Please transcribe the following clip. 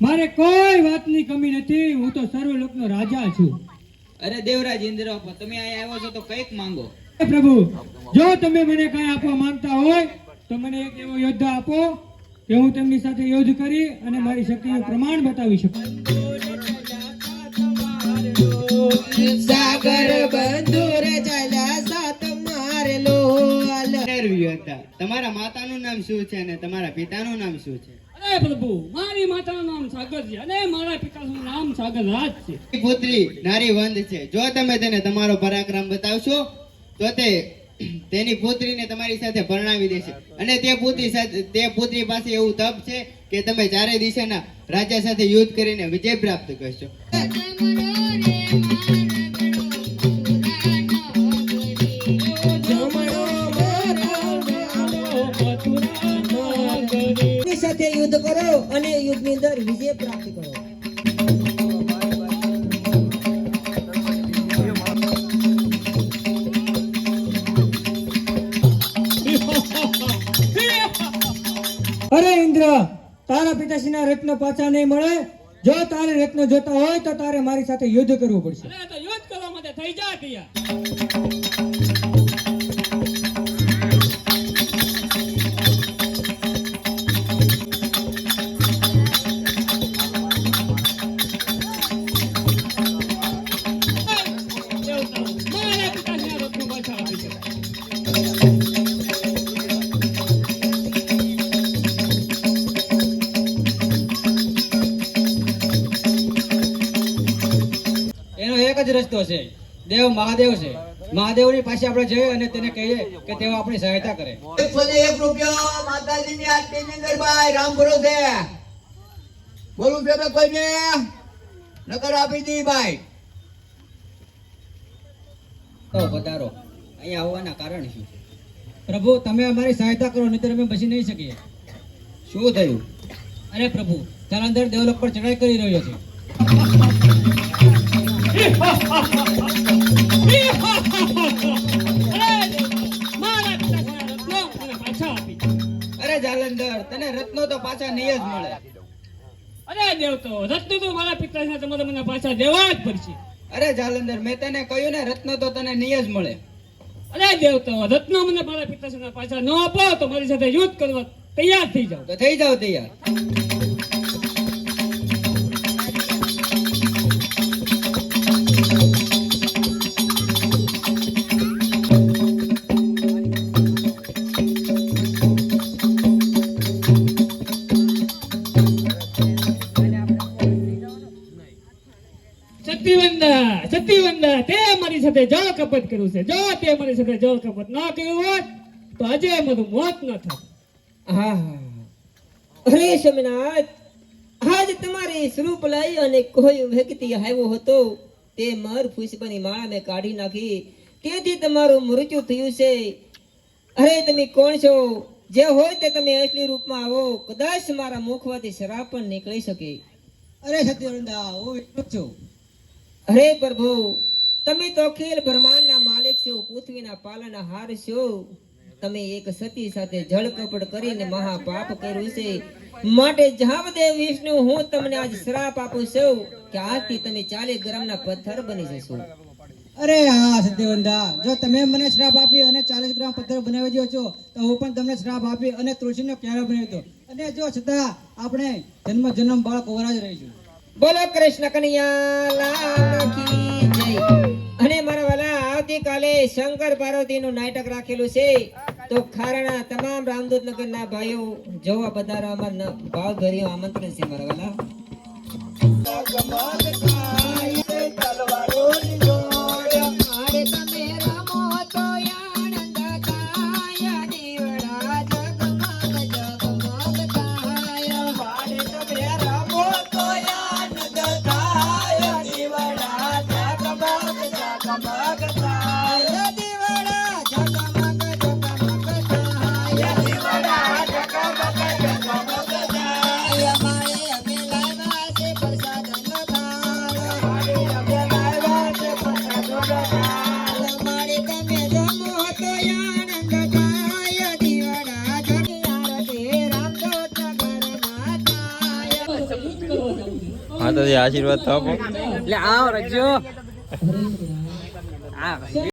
મારે કોઈ વાતની કમી નથી હું તો સર્વલોકનો રાજા છું. અરે દેવરાજ ઇન્દ્ર તમે અહીંયા આવ્યો છો તો કંઈક માંગો. પ્રભુ જો તમે મને કઈ આપવા માંગતા હોય તો મને એક એવો યોદ્ધા આપો કે હું તેમની સાથે યુદ્ધ કરી અને મારી શક્તિનું પ્રમાણ બતાવી શકું. સાગર તમારા માતાનું નામ શું છે અને તમારા પિતાનું નામ શું છે? અરે પ્રભુ મારી માતાનું નામ સાગર છે અને મારા પિતાનું નામ સાગર રાજ છે પુત્રી નારી વંદ છે. જો તમે તેને તમારો પરાક્રમ બતાવશો તો તે તેની પુત્રીને તમારી સાથે પરણાવી દેશે. અને તે પુત્રી સાથે તે પુત્રી પાસે એવું તપ છે કે તમે ચારે દિશાના રાજા સાથે યુદ્ધ કરીને વિજય પ્રાપ્ત કરશો. સાથે યુદ્ધ કરો અને યુદ્ધની અંદર વિજય પ્રાપ્ત કરો. અરે ઇન્દ્ર, તારા પિતાશ્રીના રત્ન પાછા નહીં મળે. જો તારે રત્ન જોતા હોય તો તારે મારી સાથે યુદ્ધ કરવું પડશે. યુદ્ધ કરવા માટે થઈ જા રત્નો પાછા આપી એનો એક જ રસ્તો છે. દેવ મહાદેવ છે. મહાદેવની પાસે આપણે જઈએ અને તેને કહીએ કે તેઓ આપણી સહાયતા કરે. એકસો ને એક રૂપિયો માતાજીની આરતીની અંદર ભાઈ રામ ભરોસે બોલું છે તો કોઈને નકર આપી દી ભાઈ. તો પધારો. અહીંયા આવવાના કારણ શું છે? પ્રભુ તમે અમારી સહાયતા કરો નહીતર અમે બચી નહીં શકીએ. શું થયું? અરે પ્રભુ જલંધર દેવલોક પર ચડાઈ કરી રહ્યો છે. અરે જાલંધર તને રત્નો તો પાછા નહીં જ મળે. અરે દેવતો રત્નો તો મારા પિતાશ્રીના તમારે મને પાછા દેવા જ પડશે. અરે જાલંધર મેં તને કહ્યું ને રત્નો તો તને નહીં જ મળે. અરે દેવતો રત્ન મને મારા પિતાશ્રીના પાછા ન આપો તો મારી સાથે યુદ્ધ કરવા તૈયાર થઈ જાઓ. તો થઈ જાઓ તૈયાર. સતીવંદા સતીવંદા તે મારી સાથે જળ કપટ કર્યું છે. જો તે મારી સાથે જળ કપટ ન કર્યું હોત તો આજે મારું મોત ન થાત. હા અરે સ્વામિનાથ આજ તમારી સ્વરૂપ લઈ અને કોઈ વ્યક્તિ આવ્યો હતો તે મર પુષ્પની માળા મેં કાઢી નાખી. તેથી તમારું મૃત્યુ થયું છે. અરે તમે કોણ છો? જે હોય તે તમે અસલી રૂપમાં આવો. કદાચ મારા મુખમાંથી શરાબ પણ નીકળી શકે. અરે સત્યવંદા હું એટલું છું. અરે પ્રભુ, તમે તો અખિલ બ્રહ્માંડના માલિક છો, પૃથ્વીના પાલન હાર છો. તમે એક સતી સાથે જળ કપટ કરીને મહા પાપ કર્યું છે. માટે જામદેવ વિષ્ણુ, હું તમને આજ શ્રાપ આપું છું કે આજથી તમે ચાલીસ ગ્રામના પથ્થર બની જશો. અરે હા સત્યવંદા જો તમે મને શ્રાપ આપી અને ચાલીસ ગ્રામ પથ્થર બનાવી દો છો, તો હું પણ તમને શ્રાપ આપી અને તુલસીનો ક્યારે બનાવી દો અને જો છતાં આપણે જન્મ જન્મ બાળક ઓરા રહીશું. બોલો કૃષ્ણ કનૈયા અને મારા વાલા, આવતીકાલે શંકર પાર્વતી નું નાટક રાખેલું છે. તો ખારાના તમામ રામદૂત નગરના ભાઈઓ જોવા પધારવા ભાવ ભર્યો આમંત્રણ છે મારા વાલા. માતાજી આશીર્વાદ આપો. એટલે આવ રજો